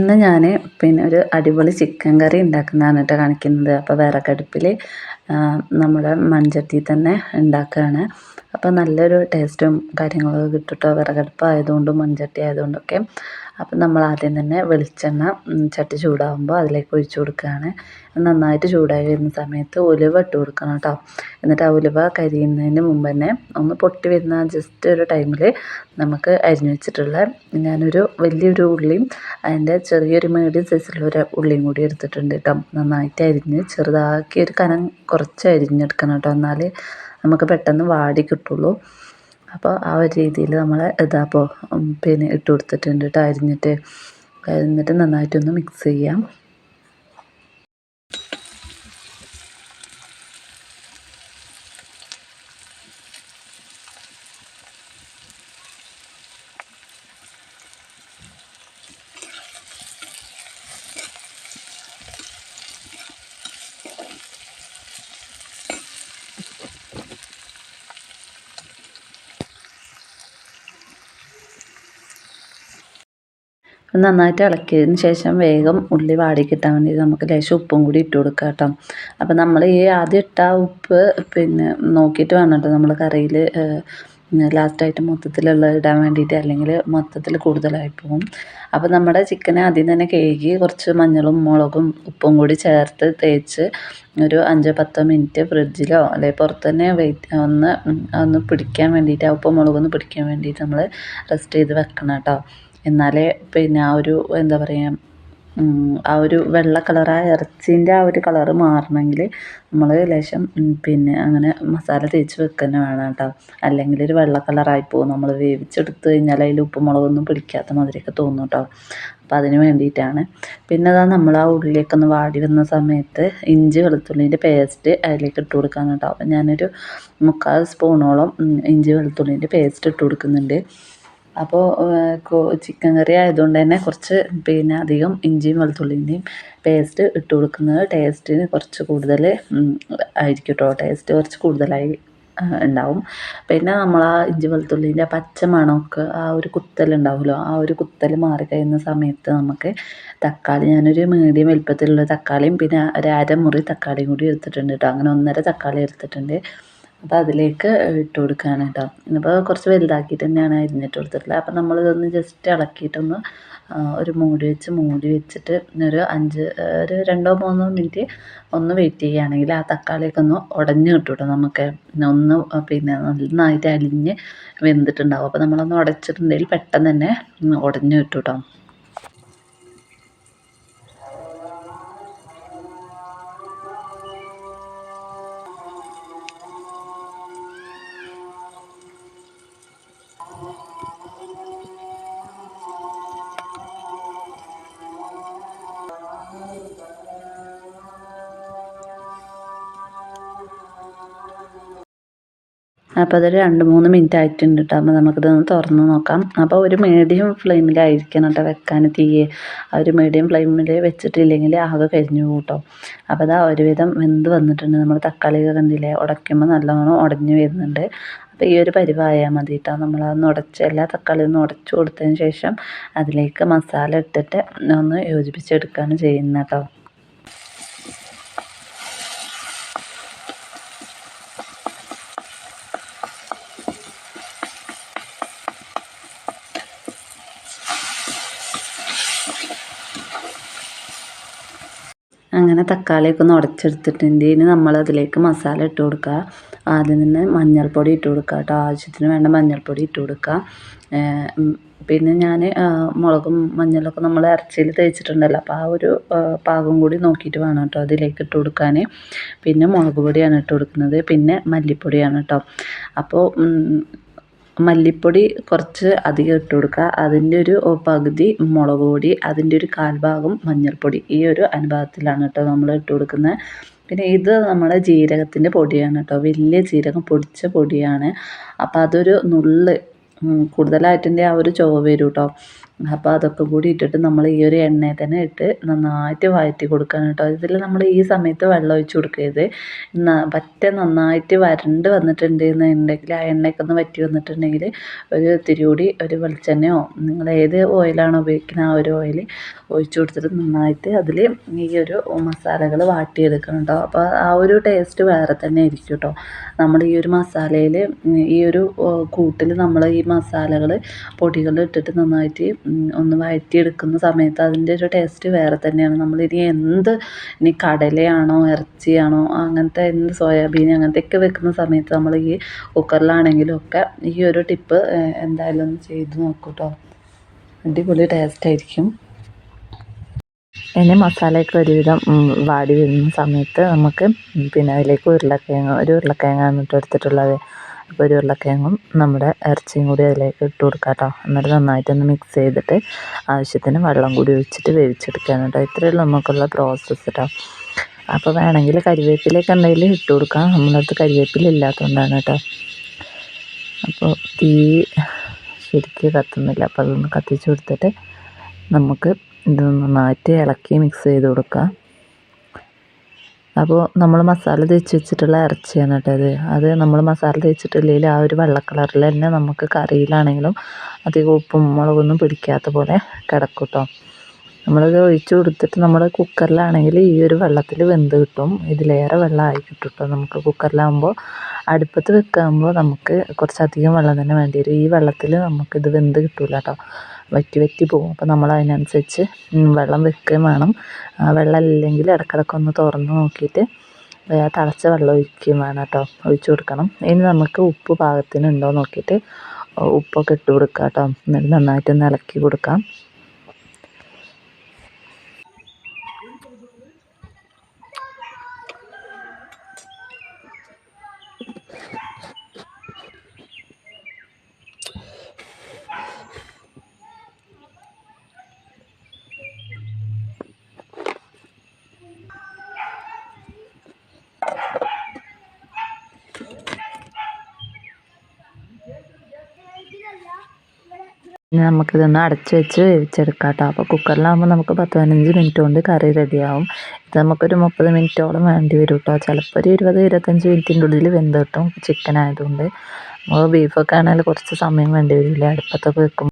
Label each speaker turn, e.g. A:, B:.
A: ഇന്ന് ഞാൻ പിന്നെ ഒരു അടിപൊളി ചിക്കൻ കറി ഉണ്ടാക്കുന്നതാണ് കേട്ടോ കാണിക്കുന്നത്. അപ്പോൾ വിറകടുപ്പിൽ നമ്മുടെ മൺചട്ടിയിൽ തന്നെ ഉണ്ടാക്കുകയാണ്. അപ്പോൾ നല്ലൊരു ടേസ്റ്റും കാര്യങ്ങളൊക്കെ കിട്ടും കേട്ടോ വിറകടുപ്പ് ആയതുകൊണ്ടും മൺചട്ടി ആയതുകൊണ്ടൊക്കെ അപ്പം നമ്മൾ ആദ്യം തന്നെ വെളിച്ചെണ്ണ ചട്ടി ചൂടാകുമ്പോൾ അതിലേക്ക് ഒഴിച്ചു കൊടുക്കുകയാണ്. നന്നായിട്ട് ചൂടായി വരുന്ന സമയത്ത് ഉലുവ ഇട്ട് കൊടുക്കണം കേട്ടോ എന്നിട്ട് ആ ഉലുവ കരിയുന്നതിന് മുമ്പ് തന്നെ ഒന്ന് പൊട്ടി വരുന്ന ജസ്റ്റ് ഒരു ടൈമിൽ നമുക്ക് അരിഞ്ഞു വെച്ചിട്ടുള്ള ഞാനൊരു വലിയൊരു ഉള്ളിയും അതിന്റെ ചെറിയൊരു മീഡിയം സൈസിലുള്ള ഒരു ഉള്ളിയും കൂടി എടുത്തിട്ടുണ്ട് കേട്ടോ നന്നായിട്ട് അരിഞ്ഞ് ചെറുതാക്കി ഒരു കനം കുറച്ച് അരിഞ്ഞെടുക്കണം കേട്ടോ. എന്നാൽ നമുക്ക് പെട്ടെന്ന് വാടി കിട്ടുള്ളൂ. അപ്പോൾ ആ ഒരു രീതിയിൽ നമ്മൾ ഇതാപ്പോൾ പിന്നെ ഇട്ട് കൊടുത്തിട്ടുണ്ട് കേട്ടോ അരിഞ്ഞിട്ട്. എന്നിട്ട് നന്നായിട്ടൊന്ന് മിക്സ് ചെയ്യാം. നന്നായിട്ട് ഇളക്കിയതിന് ശേഷം വേഗം ഉള്ളി വാടി കിട്ടാൻ വേണ്ടി നമുക്ക് ലേശം ഉപ്പും കൂടി ഇട്ട് കൊടുക്കുക കേട്ടോ. അപ്പോൾ നമ്മൾ ഈ ആദ്യം ഇട്ട ഉപ്പ് പിന്നെ നോക്കിയിട്ട് വേണം കേട്ടോ നമ്മൾ കറിയിൽ ലാസ്റ്റായിട്ട് മൊത്തത്തിലുള്ള ഇടാൻ വേണ്ടിയിട്ട് അല്ലെങ്കിൽ മൊത്തത്തിൽ കൂടുതലായി പോകും അപ്പോൾ നമ്മുടെ ചിക്കനെ ആദ്യം തന്നെ കഴുകി കുറച്ച് മഞ്ഞളും മുളകും ഉപ്പും കൂടി ചേർത്ത് തേച്ച് ഒരു അഞ്ചോ പത്തോ മിനിറ്റ് ഫ്രിഡ്ജിലോ അല്ലെങ്കിൽ പുറത്ത് തന്നെ വെയിറ്റ് ഒന്ന് ഒന്ന് പിടിക്കാൻ വേണ്ടിയിട്ട് ആ ഉപ്പും മുളകൊന്ന് പിടിക്കാൻ വേണ്ടിയിട്ട് നമ്മൾ റെസ്റ്റ് ചെയ്ത് വെക്കണം കേട്ടോ. എന്നാലേ പിന്നെ ആ ഒരു എന്താ പറയുക ആ ഒരു വെള്ള കളറായ ഇറച്ചീന്റെ ആ ഒരു കളറ് മാറണമെങ്കിൽ നമ്മൾ ലേശം പിന്നെ അങ്ങനെ മസാല തേച്ച് വെക്കുക തന്നെ വേണം കേട്ടോ. അല്ലെങ്കിൽ ഒരു വെള്ള കളറായി പോകും നമ്മൾ വേവിച്ചെടുത്ത് കഴിഞ്ഞാൽ അതിൽ ഉപ്പുമുളകൊന്നും പിടിക്കാത്ത മാതിരിയൊക്കെ തോന്നും കേട്ടോ. അപ്പം അതിന് വേണ്ടിയിട്ടാണ്. പിന്നെ അതാ നമ്മൾ ആ ഉള്ളിലേക്ക് ഒന്ന് വാടി വന്ന സമയത്ത് ഇഞ്ചി വെളുത്തുള്ളിന്റെ പേസ്റ്റ് അതിലേക്ക് ഇട്ട് കൊടുക്കാൻ കേട്ടോ. അപ്പം ഞാനൊരു മുക്കാൽ സ്പൂണോളം ഇഞ്ചി വെളുത്തുള്ളിന്റെ പേസ്റ്റ് ഇട്ട് കൊടുക്കുന്നുണ്ട്. അപ്പോൾ ചിക്കൻ കറി ആയതുകൊണ്ട് തന്നെ കുറച്ച് പിന്നെ അധികം ഇഞ്ചിയും വെളുത്തുള്ളിന്റെയും പേസ്റ്റ് ഇട്ട് കൊടുക്കുന്നത് ടേസ്റ്റിന് കുറച്ച് കൂടുതൽ ആയിരിക്കും കേട്ടോ ടേസ്റ്റ് കുറച്ച് കൂടുതലായി ഉണ്ടാവും. പിന്നെ നമ്മൾ ആ ഇഞ്ചി വെളുത്തുള്ളിന്റെ പച്ച മണമൊക്കെ ആ ഒരു കുത്തൽ ഉണ്ടാവുമല്ലോ ആ ഒരു കുത്തൽ മാറി കഴിയുന്ന സമയത്ത് നമുക്ക് തക്കാളി ഞാനൊരു മീഡിയം വലുപ്പത്തിലുള്ള തക്കാളിയും പിന്നെ ഒരു അരമുറി തക്കാളിയും കൂടി എടുത്തിട്ടുണ്ട് കേട്ടോ അങ്ങനെ ഒന്നര തക്കാളി എടുത്തിട്ടുണ്ട്. അപ്പോൾ അതിലേക്ക് ഇട്ട് കൊടുക്കുകയാണ് കേട്ടോ ഇന്നിപ്പോൾ കുറച്ച് വലുതാക്കിയിട്ട് തന്നെയാണ് അരിഞ്ഞിട്ട് കൊടുത്തിട്ടുള്ളത്. അപ്പോൾ നമ്മളിതൊന്ന് ജസ്റ്റ് ഇളക്കിയിട്ടൊന്ന് ഒരു മൂടി വെച്ച് മൂടി വെച്ചിട്ട് ഒരു അഞ്ച് ഒരു രണ്ടോ മൂന്നോ മിനിറ്റ് ഒന്ന് വെയിറ്റ് ചെയ്യുകയാണെങ്കിൽ ആ തക്കാളിയൊക്കെ ഒന്ന് ഉടഞ്ഞ് കിട്ടും കേട്ടോ നമുക്ക് ഒന്ന് പിന്നെ നന്നായിട്ട് അലിഞ്ഞ് വെന്തിട്ടുണ്ടാവും. അപ്പോൾ നമ്മളൊന്ന് ഉടച്ചിട്ടുണ്ടെങ്കിൽ പെട്ടെന്ന് തന്നെ ഉടഞ്ഞ് കിട്ടും കേട്ടോ അപ്പോൾ അതൊരു രണ്ട് മൂന്ന് മിനിറ്റ് ആയിട്ടുണ്ട് കേട്ടോ അപ്പോൾ നമുക്കിതൊന്ന് തുറന്ന് നോക്കാം. അപ്പോൾ ഒരു മീഡിയം ഫ്ലെയിമിലായിരിക്കണം കേട്ടോ വെക്കാൻ തീയെ. ആ ഒരു മീഡിയം ഫ്ലെയിമിൽ വെച്ചിട്ടില്ലെങ്കിൽ ആകെ കരിഞ്ഞു കൂട്ടോ അപ്പോൾ അതാ ഒരുവിധം വെന്ത് വന്നിട്ടുണ്ട്. നമ്മൾ തക്കാളിയൊക്കെ കണ്ടില്ലേ? ഉടയ്ക്കുമ്പോൾ നല്ലോണം ഉടഞ്ഞു വരുന്നുണ്ട്. അപ്പോൾ ഈ ഒരു പരിവായാൽ മതി കേട്ടോ നമ്മളതൊന്ന് ഉടച്ച് എല്ലാ തക്കാളിയും ഒന്ന് ഉടച്ചു കൊടുത്തതിന് ശേഷം അതിലേക്ക് മസാല ഇട്ടിട്ട് ഒന്ന് യോജിപ്പിച്ചെടുക്കുകയാണ് ചെയ്യുന്നത് കേട്ടോ അങ്ങനെ തക്കാളിയൊക്കെ ഒന്ന് ഉടച്ചെടുത്തിട്ടുണ്ട്. ഇനി നമ്മൾ അതിലേക്ക് മസാല ഇട്ട് കൊടുക്കുക. ആദ്യം തന്നെ മഞ്ഞൾപ്പൊടി ഇട്ട് കൊടുക്കുക കേട്ടോ. ആവശ്യത്തിന് വേണ്ട മഞ്ഞൾപ്പൊടി ഇട്ട് കൊടുക്കുക. പിന്നെ ഞാൻ മുളകും മഞ്ഞളൊക്കെ നമ്മൾ ഇറച്ചിയിൽ തേച്ചിട്ടുണ്ടല്ലോ. അപ്പോൾ ആ ഒരു പാകം കൂടി നോക്കിയിട്ട് വേണം കേട്ടോ അതിലേക്ക് ഇട്ട് കൊടുക്കാൻ. പിന്നെ മുളക് പൊടിയാണ് ഇട്ട് കൊടുക്കുന്നത്. പിന്നെ മല്ലിപ്പൊടിയാണ് കേട്ടോ. അപ്പോൾ മല്ലിപ്പൊടി കുറച്ച് അധികം ഇട്ട് കൊടുക്കുക. അതിന്റെ ഒരു പകുതി മുളക് പൊടി അതിന്റെ ഒരു കാൽഭാഗം മഞ്ഞൾപ്പൊടി ഈ ഒരു അനുപാതത്തിലാണ് കേട്ടോ നമ്മൾ ഇട്ട് കൊടുക്കുന്നത്. പിന്നെ ഇത് നമ്മുടെ ജീരകത്തിന്റെ പൊടിയാണ് കേട്ടോ. വലിയ ജീരകം പൊടിച്ച പൊടിയാണ്. അപ്പോൾ അതൊരു നുള്ള് കൂടുതലായിട്ടിന്റെ ആ ഒരു ചുവ വരും കേട്ടോ. അപ്പോൾ അതൊക്കെ കൂടി ഇട്ടിട്ട് നമ്മൾ ഈ ഒരു എണ്ണയിൽ തന്നെ ഇട്ട് നന്നായിട്ട് വഴറ്റി കൊടുക്കണം കേട്ടോ. ഇതിൽ നമ്മൾ ഈ സമയത്ത് വെള്ളം ഒഴിച്ച് കൊടുക്കരുത്. പറ്റ നന്നായിട്ട് വരണ്ട് വന്നിട്ടുണ്ട് എന്നുണ്ടെങ്കിൽ ആ എണ്ണയൊക്കെ ഒന്ന് വറ്റി വന്നിട്ടുണ്ടെങ്കിൽ ഒരു ഇത്തിരി കൂടി ഒരു വെളിച്ചെണ്ണയോ നിങ്ങൾ ഏത് ഓയിലാണോ ഉപയോഗിക്കുന്നത് ആ ഒരു ഓയിൽ ഒഴിച്ചു കൊടുത്തിട്ട് നന്നായിട്ട് അതിൽ ഈ ഒരു മസാലകൾ വാട്ടിയെടുക്കണം കേട്ടോ. അപ്പോൾ ആ ഒരു ടേസ്റ്റ് വേറെ തന്നെ ആയിരിക്കും കേട്ടോ. നമ്മൾ ഈ ഒരു മസാലയിൽ ഈ ഒരു കൂട്ടിൽ നമ്മൾ ഈ മസാലകൾ പൊടികൾ ഇട്ടിട്ട് നന്നായിട്ട് ഒന്ന് വഴറ്റിയെടുക്കുന്ന സമയത്ത് അതിന്റെ ഒരു ടേസ്റ്റ് വേറെ തന്നെയാണ്. നമ്മളിനി എന്ത് ഇനി കടലയാണോ ഇറച്ചിയാണോ അങ്ങനത്തെ എന്ത് സോയാബീൻ അങ്ങനത്തെയൊക്കെ വെക്കുന്ന സമയത്ത് നമ്മൾ ഈ കുക്കറിലാണെങ്കിലും ഒക്കെ ഈ ഒരു ടിപ്പ് എന്തായാലും ഒന്ന് ചെയ്ത് നോക്കൂ കേട്ടോ അടിപൊളി ടേസ്റ്റ് ആയിരിക്കും.
B: ഇനി മസാലയൊക്കെ ഒരുവിധം വാടി വരുന്ന സമയത്ത് നമുക്ക് പിന്നെ അതിലേക്ക് ഉരുളക്കിഴങ്ങ് ഒരു ഉരുളക്കിഴങ്ങാണ് എടുത്തിട്ടുള്ളത് അപ്പോൾ ഒരു ഉരുളക്കിഴങ്ങും നമ്മുടെ ഇറച്ചിയും കൂടി അതിലേക്ക് ഇട്ട് കൊടുക്കാം കേട്ടോ എന്നിട്ട് നന്നായിട്ടൊന്ന് മിക്സ് ചെയ്തിട്ട് ആവശ്യത്തിന് വെള്ളം കൂടി ഒഴിച്ചിട്ട് വേവിച്ചെടുക്കുകയാണ് കേട്ടോ. ഇത്രയേ നമുക്കുള്ള പ്രോസസ്സ് കേട്ടോ അപ്പോൾ വേണമെങ്കിൽ കരിവേപ്പിലൊക്കെ എന്തെങ്കിലും ഇട്ട് കൊടുക്കാം. നമ്മളടുത്ത് കരിവേപ്പില ഇല്ലാത്തതുകൊണ്ടാണ് കേട്ടോ. അപ്പോൾ തീ ശരിക്ക് കത്തുന്നില്ല. അപ്പോൾ അതൊന്ന് കത്തിച്ച് കൊടുത്തിട്ട് നമുക്ക് ഇത് നന്നായിട്ട് ഇളക്കി മിക്സ് ചെയ്ത് കൊടുക്കുക അപ്പോൾ നമ്മൾ മസാല തേച്ച് വെച്ചിട്ടുള്ള ഇറച്ചിയാണ് കേട്ടോ അത് അത് നമ്മൾ മസാല തേച്ചിട്ടില്ലെങ്കിൽ ആ ഒരു വെള്ള കളറിൽ തന്നെ നമുക്ക് കറിയിലാണെങ്കിലും അധികം ഉപ്പും മുളകൊന്നും പിടിക്കാത്ത പോലെ കിടക്കും കേട്ടോ നമ്മളത് ഒഴിച്ചു കൊടുത്തിട്ട് നമ്മൾ കുക്കറിലാണെങ്കിൽ ഈ ഒരു വെള്ളത്തിൽ വെന്ത് കിട്ടും. ഇതിലേറെ വെള്ളമായി കിട്ടും കേട്ടോ നമുക്ക് കുക്കറിലാകുമ്പോൾ അടുപ്പത്ത് വെക്കാകുമ്പോൾ നമുക്ക് കുറച്ചധികം വെള്ളം തന്നെ വേണ്ടി വരും. ഈ വെള്ളത്തിൽ നമുക്കിത് വെന്ത് കിട്ടില്ല കേട്ടോ വറ്റി വറ്റി പോകും. അപ്പോൾ നമ്മൾ അതിനനുസരിച്ച് വെള്ളം വെക്കുകയും വേണം. വെള്ളം ഇല്ലെങ്കിൽ ഇടയ്ക്കിടയ്ക്ക് ഒന്ന് തുറന്ന് നോക്കിയിട്ട് തിളച്ച വെള്ളം ഒഴിക്കുകയും വേണം കേട്ടോ. ഒഴിച്ചു കൊടുക്കണം. ഇനി നമുക്ക് ഉപ്പ് പാകത്തിന് ഉണ്ടോ നോക്കിയിട്ട് ഉപ്പൊക്കെ ഇട്ട് കൊടുക്കാം കേട്ടോ. എന്നിട്ട് നന്നായിട്ടൊന്ന് ഇളക്കി കൊടുക്കാം. ഇനി നമുക്കിതൊന്ന് അടച്ചു വെച്ച് വേവിച്ചെടുക്കാം കേട്ടോ അപ്പോൾ കുക്കറിലാകുമ്പോൾ നമുക്ക് പത്ത് പതിനഞ്ച് മിനിറ്റ് കൊണ്ട് കറി റെഡിയാവും. ഇത് നമുക്കൊരു മുപ്പത് മിനിറ്റോളം വേണ്ടി വരും കേട്ടോ ചിലപ്പോൾ ഒരു ഇരുപത് ഇരുപത്തഞ്ച് മിനിറ്റിന്റെ ഉള്ളിൽ വെന്ത് കിട്ടും ചിക്കൻ ആയതുകൊണ്ട്. നമ്മൾ ബീഫൊക്കെ ആണെങ്കിൽ കുറച്ച് സമയം വേണ്ടി വരില്ല? അടുപ്പത്തൊക്കെ വെക്കുമ്പോൾ.